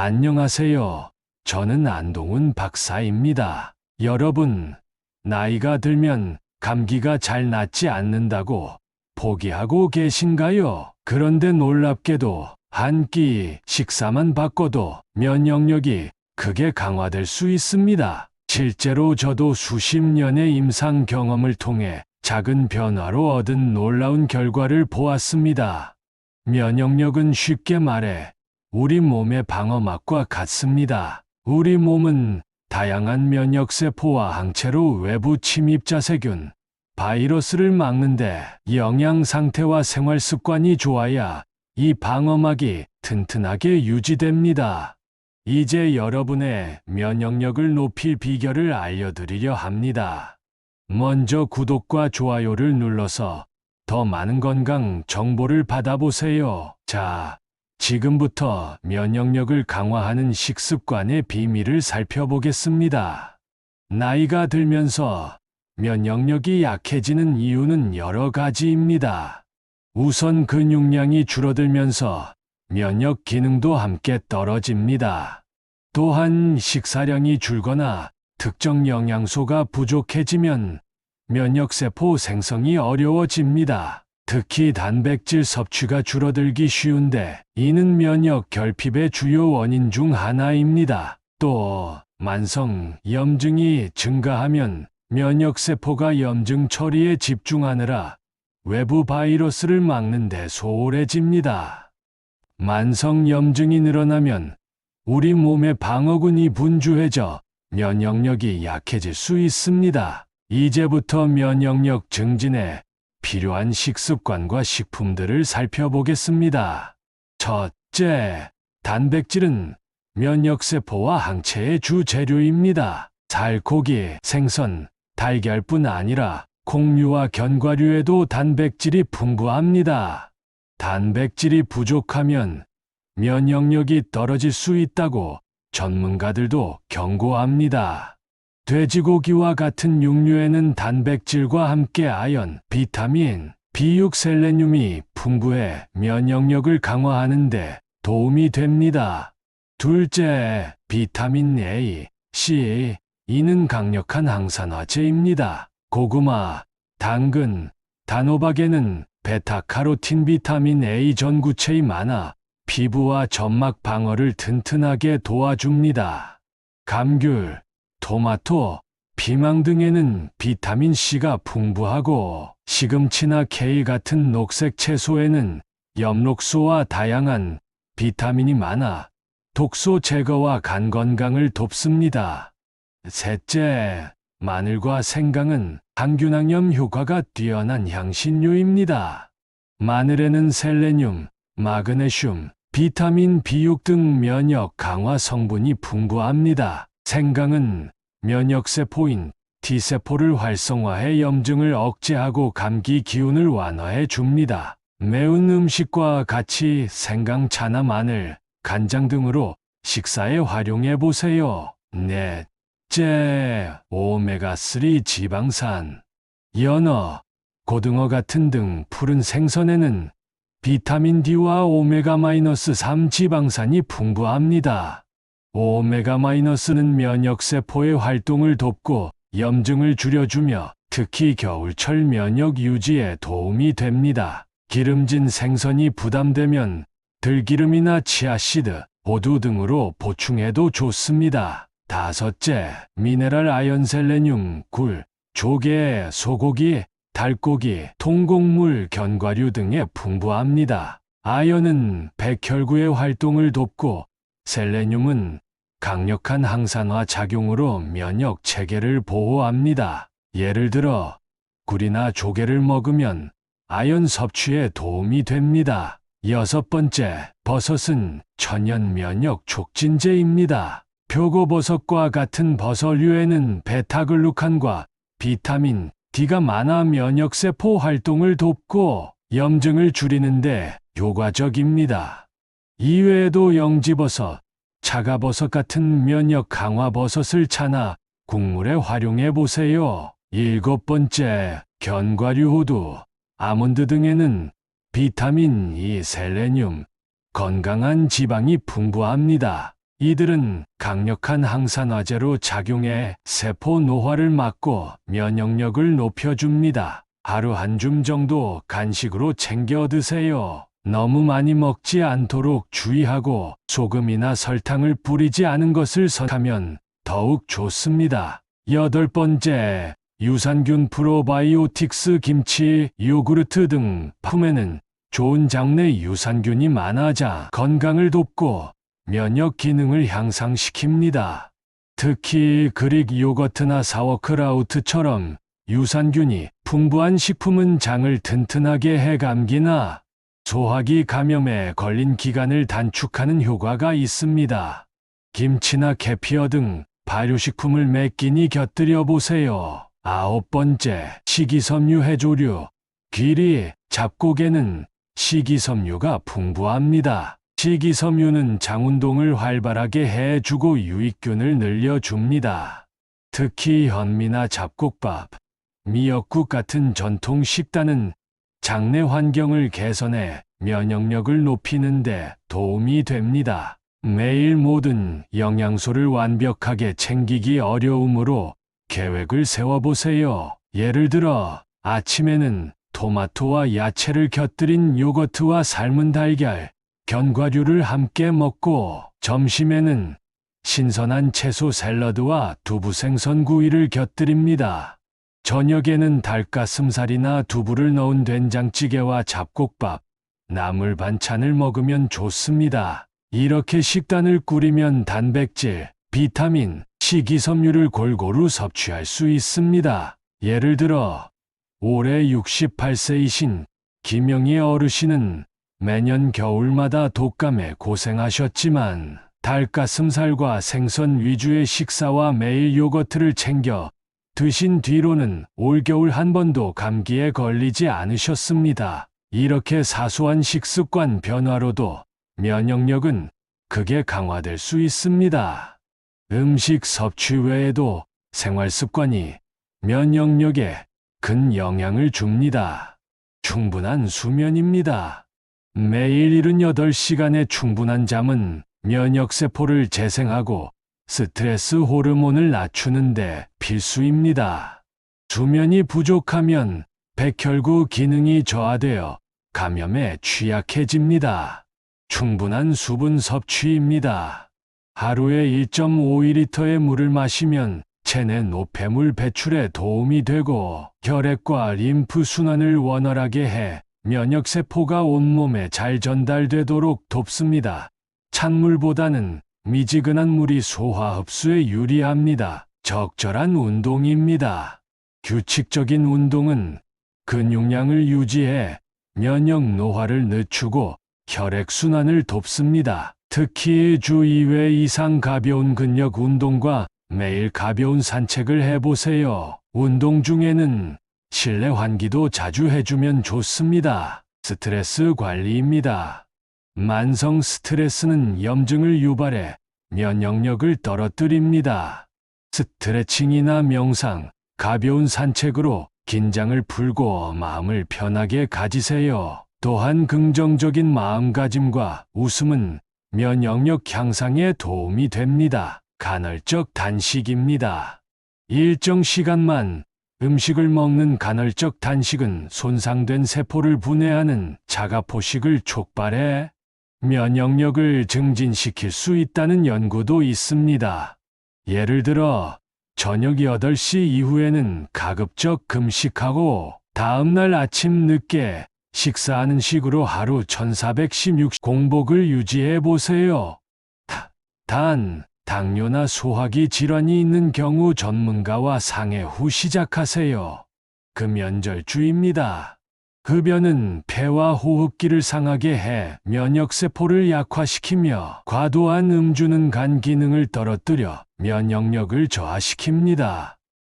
안녕하세요. 저는 안동훈 박사입니다. 여러분, 나이가 들면 감기가 잘 낫지 않는다고 포기하고 계신가요? 그런데 놀랍게도 한 끼 식사만 바꿔도 면역력이 크게 강화될 수 있습니다. 실제로 저도 수십 년의 임상 경험을 통해 작은 변화로 얻은 놀라운 결과를 보았습니다. 면역력은 쉽게 말해 우리 몸의 방어막과 같습니다. 우리 몸은 다양한 면역세포와 항체로 외부 침입자 세균, 바이러스를 막는데 영양 상태와 생활 습관이 좋아야 이 방어막이 튼튼하게 유지됩니다. 이제 여러분의 면역력을 높일 비결을 알려드리려 합니다. 먼저 구독과 좋아요를 눌러서 더 많은 건강 정보를 받아보세요. 자, 지금부터 면역력을 강화하는 식습관의 비밀을 살펴보겠습니다. 나이가 들면서 면역력이 약해지는 이유는 여러 가지입니다. 우선 근육량이 줄어들면서 면역 기능도 함께 떨어집니다. 또한 식사량이 줄거나 특정 영양소가 부족해지면 면역세포 생성이 어려워집니다. 특히 단백질 섭취가 줄어들기 쉬운데 이는 면역 결핍의 주요 원인 중 하나입니다. 또 만성 염증이 증가하면 면역세포가 염증 처리에 집중하느라 외부 바이러스를 막는 데 소홀해집니다. 만성 염증이 늘어나면 우리 몸의 방어군이 분주해져 면역력이 약해질 수 있습니다. 이제부터 면역력 증진에 필요한 식습관과 식품들을 살펴보겠습니다. 첫째, 단백질은 면역세포와 항체의 주 재료입니다. 살코기, 생선, 달걀뿐 아니라 콩류와 견과류에도 단백질이 풍부합니다. 단백질이 부족하면 면역력이 떨어질 수 있다고 전문가들도 경고합니다. 돼지고기와 같은 육류에는 단백질과 함께 아연, 비타민, B6 셀레늄이 풍부해 면역력을 강화하는데 도움이 됩니다. 둘째, 비타민 A, C, 이는 강력한 항산화제입니다. 고구마, 당근, 단호박에는 베타카로틴 비타민 A 전구체이 많아 피부와 점막 방어를 튼튼하게 도와줍니다. 감귤, 토마토, 피망 등에는 비타민 C가 풍부하고 시금치나 케일 같은 녹색 채소에는 엽록소와 다양한 비타민이 많아 독소 제거와 간 건강을 돕습니다. 셋째, 마늘과 생강은 항균항염 효과가 뛰어난 향신료입니다. 마늘에는 셀레늄, 마그네슘, 비타민 B6 등 면역 강화 성분이 풍부합니다. 생강은 면역세포인 T세포를 활성화해 염증을 억제하고 감기 기운을 완화해 줍니다. 매운 음식과 같이 생강차나 마늘, 간장 등으로 식사에 활용해 보세요. 넷째, 오메가3 지방산. 연어, 고등어 같은 등 푸른 생선에는 비타민 D와 오메가-3 지방산이 풍부합니다. 오메가-는 면역세포의 활동을 돕고 염증을 줄여주며 특히 겨울철 면역 유지에 도움이 됩니다. 기름진 생선이 부담되면 들기름이나 치아시드, 호두 등으로 보충해도 좋습니다. 다섯째, 미네랄 아연 셀레늄, 굴, 조개, 소고기, 달고기, 통곡물, 견과류 등에 풍부합니다. 아연은 백혈구의 활동을 돕고 셀레늄은 강력한 항산화 작용으로 면역 체계를 보호합니다. 예를 들어 굴이나 조개를 먹으면 아연 섭취에 도움이 됩니다. 여섯 번째, 버섯은 천연 면역 촉진제입니다. 표고버섯과 같은 버섯류에는 베타글루칸과 비타민 D가 많아 면역세포 활동을 돕고 염증을 줄이는데 효과적입니다. 이외에도 영지버섯, 차가버섯 같은 면역 강화 버섯을 차나 국물에 활용해 보세요. 일곱 번째, 견과류 호두, 아몬드 등에는 비타민 E, 셀레늄, 건강한 지방이 풍부합니다. 이들은 강력한 항산화제로 작용해 세포 노화를 막고 면역력을 높여줍니다. 하루 한 줌 정도 간식으로 챙겨 드세요. 너무 많이 먹지 않도록 주의하고 소금이나 설탕을 뿌리지 않은 것을 선택하면 더욱 좋습니다. 여덟 번째, 유산균 프로바이오틱스 김치, 요구르트 등 품에는 좋은 장내 유산균이 많아자 건강을 돕고 면역 기능을 향상시킵니다. 특히 그릭 요거트나 사워크라우트처럼 유산균이 풍부한 식품은 장을 튼튼하게 해 감기나 소화기 감염에 걸린 기간을 단축하는 효과가 있습니다. 김치나 캐피어 등 발효식품을 몇 끼니 곁들여 보세요. 아홉 번째, 식이섬유 해조류. 귀리, 잡곡에는 식이섬유가 풍부합니다. 식이섬유는 장운동을 활발하게 해주고 유익균을 늘려줍니다. 특히 현미나 잡곡밥, 미역국 같은 전통 식단은 장내 환경을 개선해 면역력을 높이는데 도움이 됩니다. 매일 모든 영양소를 완벽하게 챙기기 어려우므로 계획을 세워보세요. 예를 들어 아침에는 토마토와 야채를 곁들인 요거트와 삶은 달걀, 견과류를 함께 먹고 점심에는 신선한 채소 샐러드와 두부 생선 구이를 곁들입니다. 저녁에는 닭가슴살이나 두부를 넣은 된장찌개와 잡곡밥, 나물 반찬을 먹으면 좋습니다. 이렇게 식단을 꾸리면 단백질, 비타민, 식이섬유를 골고루 섭취할 수 있습니다. 예를 들어 올해 68세이신 김영희 어르신은 매년 겨울마다 독감에 고생하셨지만 닭가슴살과 생선 위주의 식사와 매일 요거트를 챙겨 드신 뒤로는 올겨울 한 번도 감기에 걸리지 않으셨습니다. 이렇게 사소한 식습관 변화로도 면역력은 크게 강화될 수 있습니다. 음식 섭취 외에도 생활 습관이 면역력에 큰 영향을 줍니다. 충분한 수면입니다. 매일 78시간의 충분한 잠은 면역세포를 재생하고 스트레스 호르몬을 낮추는데 필수입니다. 수면이 부족하면 백혈구 기능이 저하되어 감염에 취약해집니다. 충분한 수분 섭취입니다. 하루에 1.5리터의 물을 마시면 체내 노폐물 배출에 도움이 되고 혈액과 림프 순환을 원활하게 해 면역세포가 온몸에 잘 전달되도록 돕습니다. 찬물보다는 미지근한 물이 소화 흡수에 유리합니다. 적절한 운동입니다. 규칙적인 운동은 근육량을 유지해 면역 노화를 늦추고 혈액순환을 돕습니다. 특히 주 2회 이상 가벼운 근력 운동과 매일 가벼운 산책을 해보세요. 운동 중에는 실내 환기도 자주 해주면 좋습니다. 스트레스 관리입니다. 만성 스트레스는 염증을 유발해 면역력을 떨어뜨립니다. 스트레칭이나 명상, 가벼운 산책으로 긴장을 풀고 마음을 편하게 가지세요. 또한 긍정적인 마음가짐과 웃음은 면역력 향상에 도움이 됩니다. 간헐적 단식입니다. 일정 시간만 음식을 먹는 간헐적 단식은 손상된 세포를 분해하는 자가포식을 촉발해 면역력을 증진시킬 수 있다는 연구도 있습니다. 예를 들어 저녁 8시 이후에는 가급적 금식하고 다음날 아침 늦게 식사하는 식으로 하루 1416 공복을 유지해 보세요. 단, 당뇨나 소화기 질환이 있는 경우 전문가와 상해 후 시작하세요. 금연절주입니다. 흡연은 폐와 호흡기를 상하게 해 면역세포를 약화시키며 과도한 음주는 간 기능을 떨어뜨려 면역력을 저하시킵니다.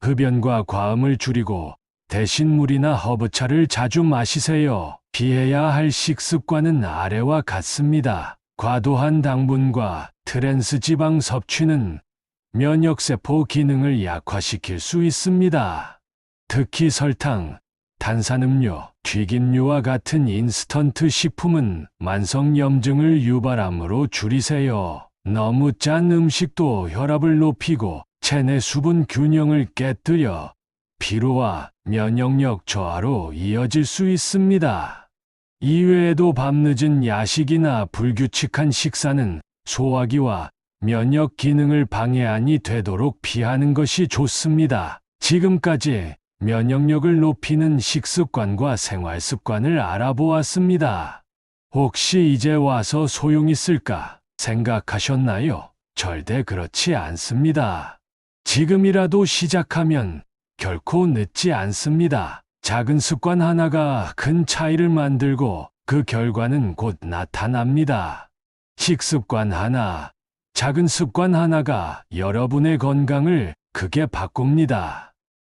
흡연과 과음을 줄이고 대신 물이나 허브차를 자주 마시세요. 피해야 할 식습관은 아래와 같습니다. 과도한 당분과 트랜스 지방 섭취는 면역세포 기능을 약화시킬 수 있습니다. 특히 설탕, 탄산음료, 튀김류와 같은 인스턴트 식품은 만성염증을 유발하므로 줄이세요. 너무 짠 음식도 혈압을 높이고 체내 수분 균형을 깨뜨려 피로와 면역력 저하로 이어질 수 있습니다. 이외에도 밤늦은 야식이나 불규칙한 식사는 소화기와 면역 기능을 방해하니 되도록 피하는 것이 좋습니다. 지금까지 면역력을 높이는 식습관과 생활 습관을 알아보았습니다. 혹시 이제 와서 소용있을까 생각하셨나요? 절대 그렇지 않습니다. 지금이라도 시작하면 결코 늦지 않습니다. 작은 습관 하나가 큰 차이를 만들고 그 결과는 곧 나타납니다. 식습관 하나, 작은 습관 하나가 여러분의 건강을 크게 바꿉니다.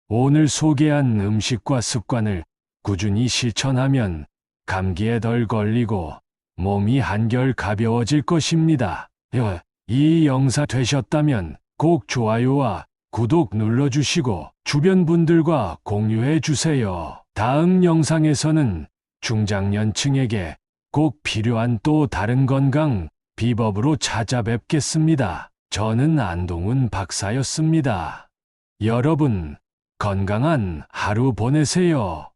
오늘 소개한 음식과 습관을 꾸준히 실천하면 감기에 덜 걸리고 몸이 한결 가벼워질 것입니다. 여, 이 영상 되셨다면 꼭 좋아요와 구독 눌러주시고 주변 분들과 공유해 주세요. 다음 영상에서는 중장년층에게 꼭 필요한 또 다른 건강 비법으로 찾아뵙겠습니다. 저는 안동훈 박사였습니다. 여러분, 건강한 하루 보내세요.